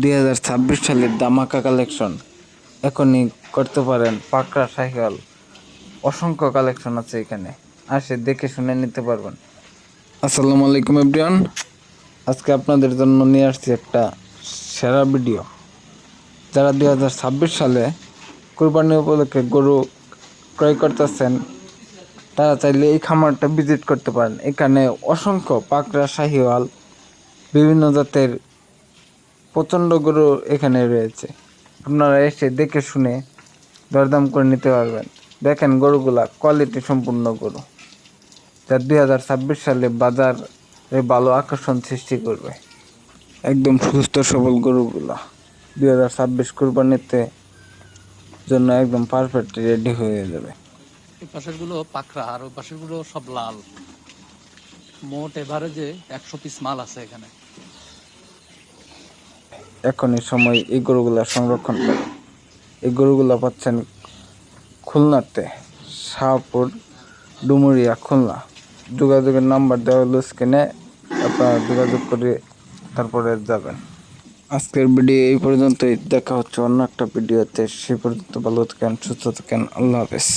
দুই হাজার ছাব্বিশ সালের দামাকা কালেকশন। এখনই করতে পারেন পাকড়া সাইকেল। অসংখ্য কালেকশন আছে এখানে। আসে দেখে শুনে নিতে পারবেন। আসসালামু আলাইকুম এভরিওয়ান। আজকে আপনাদের জন্য নিয়ে আসছি একটা সেরা ভিডিও। যারা দুই হাজার ছাব্বিশ সালে কোরবানি উপলক্ষে গরু ক্রয় করতেছেন, তারা চাইলে এই খামারটা ভিজিট করতে পারেন। এখানে অসংখ্য পাকড়া শাহিওয়াল বিভিন্ন জাতের প্রচণ্ড গরু এখানে রয়েছে। আপনারা এসে দেখে শুনে দরদাম করে নিতে পারবেন। দেখেন গরুগুলা কোয়ালিটি সম্পূর্ণ গরু। যা দুই হাজার ছাব্বিশ সালে বাজারে ভালো আকর্ষণ সৃষ্টি করবে। একদম সুস্থ সবল গরুগুলা দুই হাজার ছাব্বিশ কোরবানিতে জন্য একদম পারফেক্ট রেডি হয়ে যাবে। এই পাশেরগুলো পাকড়া আর ওই পাশেরগুলো সব লাল। মোট এভারেজে একশো পিস মাল আছে এখানে। এখনই সময় এই গরুগুলা সংরক্ষণ করে। এই গরুগুলা পাচ্ছেন খুলনাতে, শাহপুর, ডুমুরিয়া, খুলনা। যোগাযোগের নাম্বার দেওয়া হলো স্ক্রিনে, আপনারা যোগাযোগ করে তারপরে যাবেন। আজকের ভিডিও এই পর্যন্তই। দেখা হচ্ছে অন্য একটা ভিডিওতে। সে পর্যন্ত ভালো থাকেন, সুস্থ থাকেন। আল্লাহ হাফেজ।